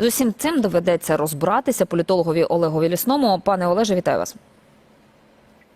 З усім цим доведеться розбиратися політологові Олегові Лісному. Пане Олеже, вітаю вас.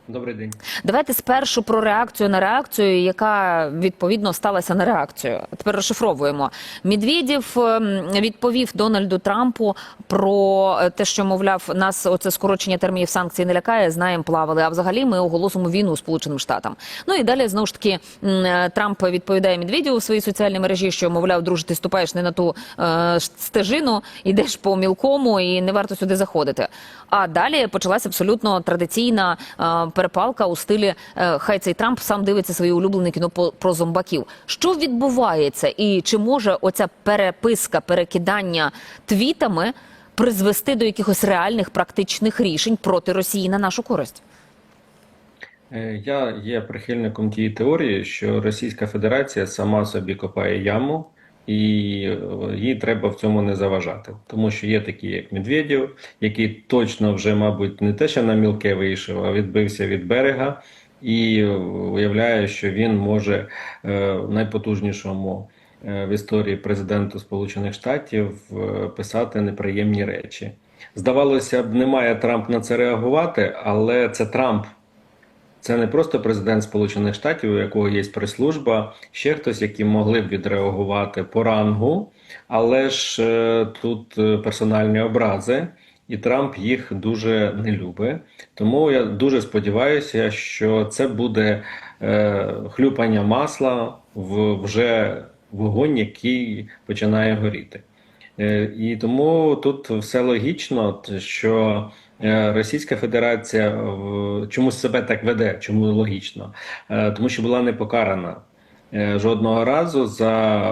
Добрий день. Давайте спершу про реакцію на реакцію, яка відповідно сталася на реакцію. Тепер розшифровуємо. Медведєв ем, відповів Дональду Трампу про е, те, що мовляв, нас оце скорочення термінів санкцій не лякає. Знаємо, плавали. А взагалі ми оголосимо війну Сполученим Штатам. Ну і далі знову ж таки е, Трамп відповідає Медведєву у своїй соціальній мережі, що мовляв, друже, ти ступаєш не на ту е, стежину, йдеш по мілкому і не варто сюди заходити. А далі почалася абсолютно традиційна е, перепалка у стилі е, хай цей Трамп сам дивиться своє улюблене кіно про зомбаків. Що відбувається, і чи може оця переписка, перекидання твітами призвести до якихось реальних практичних рішень проти Росії на нашу користь? Е, Я є прихильником тієї теорії, що Російська Федерація сама собі копає яму, і е, їй треба в цьому не заважати. Тому що є такі, як Медведєв, який точно вже, мабуть, не те, що на мілке вийшов, а відбився від берега, і е, уявляє, що він може е, найпотужнішому в історії президенту Сполучених Штатів писати неприємні речі. Здавалося б, не має Трамп на це реагувати, але це Трамп. Це не просто президент Сполучених Штатів, у якого є прес-служба, ще хтось, які могли б відреагувати по рангу, але ж е, тут е, персональні образи, і Трамп їх дуже не любить. Тому я дуже сподіваюся, що це буде е, хлюпання масла в вже вогонь, який починає горіти. Е, І тому тут все логічно, що Російська Федерація чомусь себе так веде, чому логічно? Е, Тому що була не покарана е, жодного разу за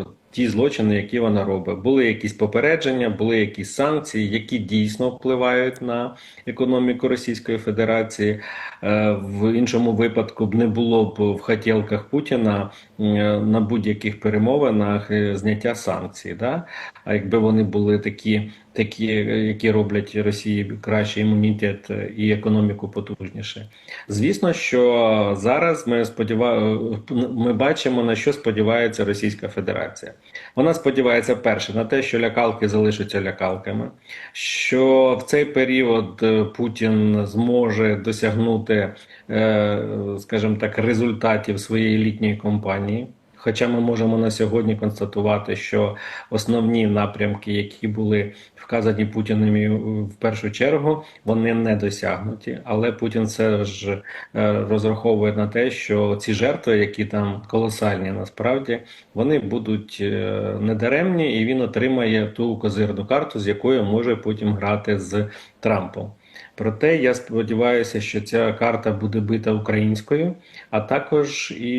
е, ті злочини, які вона робить. Були якісь попередження, були якісь санкції, які дійсно впливають на економіку Російської Федерації. Е, В іншому випадку б не було б в хотілках Путіна е, на будь-яких перемовинах е, зняття санкцій. Да? А якби вони були такі, такі, які роблять Росії краще імунітет і економіку потужніше. Звісно, що зараз ми сподіва... ми бачимо на що сподівається Російська Федерація. Вона сподівається перше на те, що лякалки залишаться лякалками, що в цей період е, Путін зможе досягнути, е, скажімо так, результатів своєї літньої кампанії. Хоча ми можемо на сьогодні констатувати, що основні напрямки, які були вказані Путіним в першу чергу, вони не досягнуті. Але Путін все ж е, розраховує на те, що ці жертви, які там колосальні, насправді вони будуть е, недаремні, і він отримає ту козирну карту, з якою може потім грати з Трампом. Проте я сподіваюся, що ця карта буде бита українською, а також і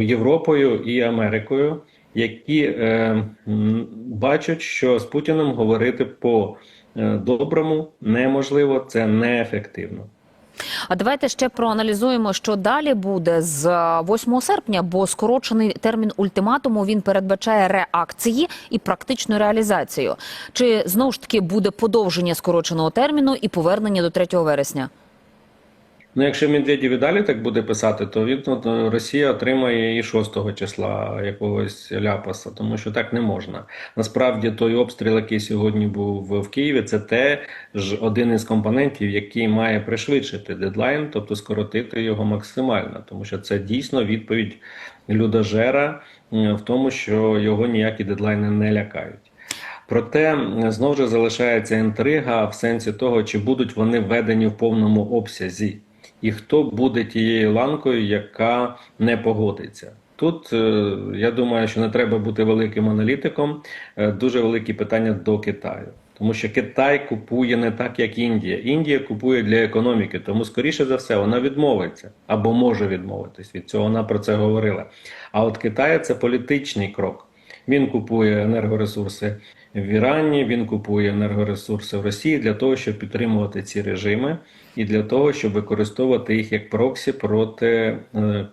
Європою і Америкою, які е, бачать, що з Путіним говорити по е, доброму неможливо, це неефективно. А давайте ще проаналізуємо, що далі буде з 8 серпня, бо скорочений термін ультиматуму він передбачає реакції і практичну реалізацію. Чи знову ж таки буде подовження скороченого терміну і повернення до 3 вересня? Ну, якщо Медведєв і далі так буде писати, то він от, е, Росія отримає і 6 числа якогось ляпаса, тому що так не можна. Насправді той обстріл, який сьогодні був в Києві, це те ж один із компонентів, який має пришвидшити дедлайн, тобто скоротити його максимально, тому що це дійсно відповідь людожера в тому, що його ніякі дедлайни не лякають. Проте знову ж залишається інтрига в сенсі того, чи будуть вони введені в повному обсязі, і хто буде тією ланкою, яка не погодиться. Тут е, я думаю, що не треба бути великим аналітиком. Е, Дуже великі питання до Китаю. Тому що Китай купує не так, як Індія. Індія купує для економіки, тому скоріше за все вона відмовиться або може відмовитись від цього. Вона про це говорила. А от Китай це політичний крок. Він купує енергоресурси в Ірані, він купує енергоресурси в Росії для того, щоб підтримувати ці режими, і для того, щоб використовувати їх як проксі проти е,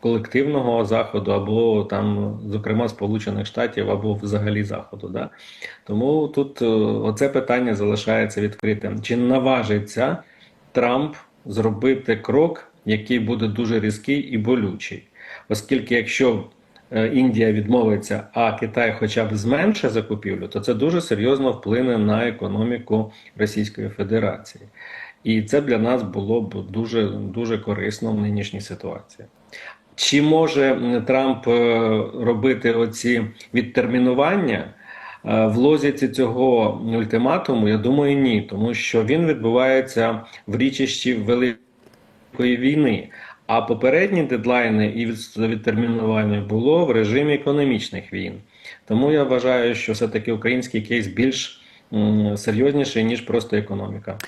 колективного заходу, або там, зокрема, Сполучених Штатів, або взагалі Заходу. Да? Тому тут е, оце питання залишається відкритим. Чи наважиться Трамп зробити крок, який буде дуже різкий і болючий? Оскільки, якщо Індія відмовиться, а Китай хоча б зменшить закупівлю, то це дуже серйозно вплине на економіку Російської Федерації. І це для нас було б дуже дуже корисно в нинішній ситуації. Чи може Трамп е, робити оці відтермінування? Е, В лозіці цього ультиматуму, я думаю, ні, тому що він відбувається в річищі Великої війни. А попередні дедлайни і відтермінування було в режимі економічних війн. Тому я вважаю, що все-таки український кейс більш серйозніший, ніж просто економіка.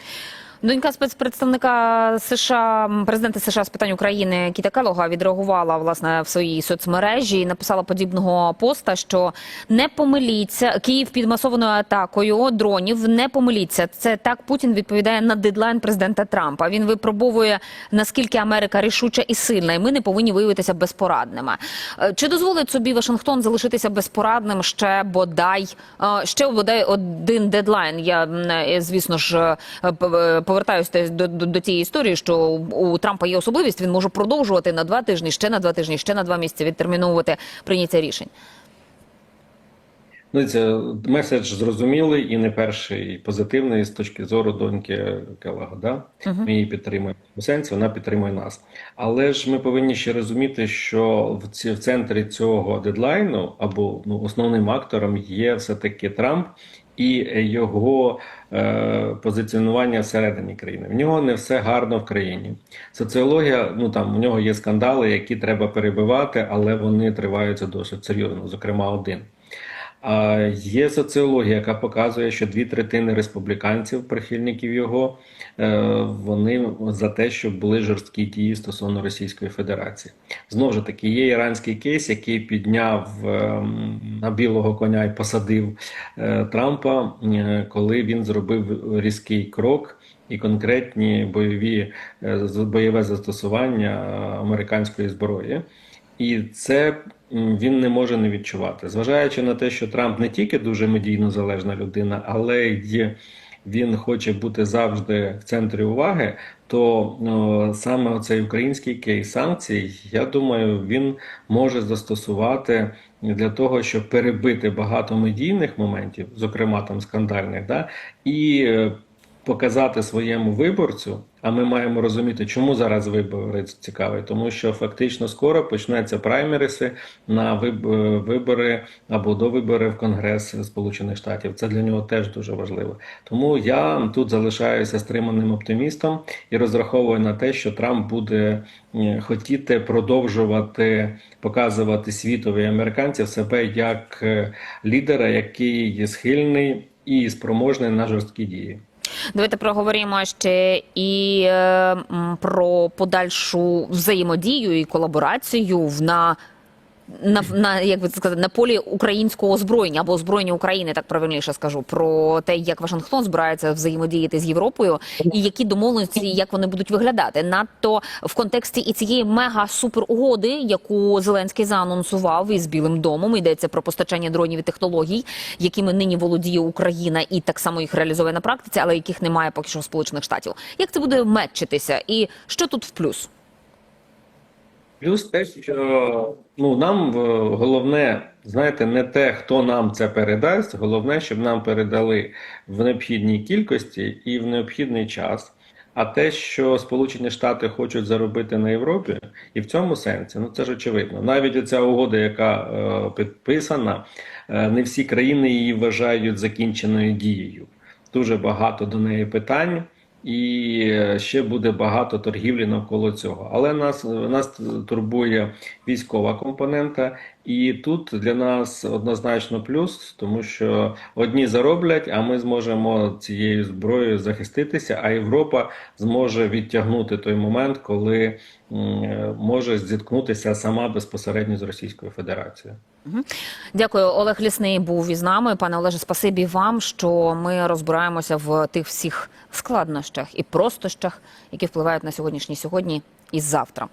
Донька спецпредставника США, президента США з питань України Кіта Келога відреагувала власне в своїй соцмережі і написала подібного поста, що не помиліться Київ під масованою атакою дронів. Не помиліться. Це так Путін відповідає на дедлайн президента Трампа. Він випробовує наскільки Америка рішуча і сильна, і ми не повинні виявитися безпорадними. Е, Чи дозволить собі Вашингтон залишитися безпорадним ще бодай е, ще бодай один дедлайн? Я е, звісно ж повертаюся до, до, до тієї історії, що у Трампа є особливість. Він може продовжувати на два тижні, ще на два тижні, ще на два місяці відтерміновувати прийняття рішень. Ну, це меседж зрозумілий і не перший позитивний з точки зору доньки Келега. Да? Ми її підтримуємо. У сенсі вона підтримує нас. Але ж ми повинні ще розуміти, що в, ці, в центрі цього дедлайну або ну, основним актором є все-таки Трамп і його е, позиціонування всередині країни. В нього не все гарно в країні. Соціологія, ну там у нього є скандали, які треба перебивати, але вони триваються досить серйозно, зокрема один. Є соціологія, яка показує, що дві третини республіканців, прихильників його, е, вони за те, щоб були жорсткі дії стосовно Російської Федерації. Знову ж таки, є іранський кейс, який підняв ем, на білого коня і посадив е, Трампа, е, коли він зробив різкий крок. І конкретні бойові бойове застосування американської зброї. І це він не може не відчувати. Зважаючи на те, що Трамп не тільки дуже медійно залежна людина, але й він хоче бути завжди в центрі уваги, то о, саме цей український кейс санкцій, я думаю, він може застосувати для того, щоб перебити багато медійних моментів, зокрема там скандальних, да, і е, показати своєму виборцю. А ми маємо розуміти, чому зараз вибори цікаві, тому що фактично скоро почнуться праймериси на е, вибори або до вибори в Конгрес Сполучених Штатів. Це для нього теж дуже важливо. Тому я тут залишаюся стриманим оптимістом і розраховую на те, що Трамп буде е, хотіти продовжувати показувати світові американців себе як е, лідера, який є схильний і спроможний на жорсткі дії. Давайте проговоримо ще і е, про подальшу взаємодію і колаборацію в на. На, на як би це сказати, на полі українського озброєння або озброєння України, так правильніше скажу, про те, як Вашингтон збирається взаємодіяти з Європою, і які домовленості, як вони будуть виглядати, надто в контексті і цієї мега супер угоди, яку Зеленський заанонсував із Білим домом. Йдеться про постачання дронів і технологій, якими нині володіє Україна, і так само їх реалізує на практиці, але яких немає поки що у сполучених штатів. Як це буде метчитися, і що тут в плюс? Плюс те, що ну нам е, головне, знаєте, не те, хто нам це передасть, головне, щоб нам передали в необхідній кількості і в необхідний час. А те, що Сполучені Штати хочуть заробити на Європі, і в цьому сенсі, ну це ж очевидно. Навіть ця угода, яка е, підписана, е, не всі країни її вважають закінченою дією. Дуже багато до неї питань. І е, ще буде багато торгівлі навколо цього. Але нас, нас турбує військова компонента, і тут для нас однозначно плюс, тому що одні зароблять, а ми зможемо цією зброєю захиститися, а Європа зможе відтягнути той момент, коли е, може зіткнутися сама безпосередньо з Російською Федерацією. Дякую, Олег Лісний був із нами. Пане Олеже, спасибі вам, що ми розбираємося в тих всіх складнощах і простощах, які впливають на сьогоднішній сьогодні і завтра.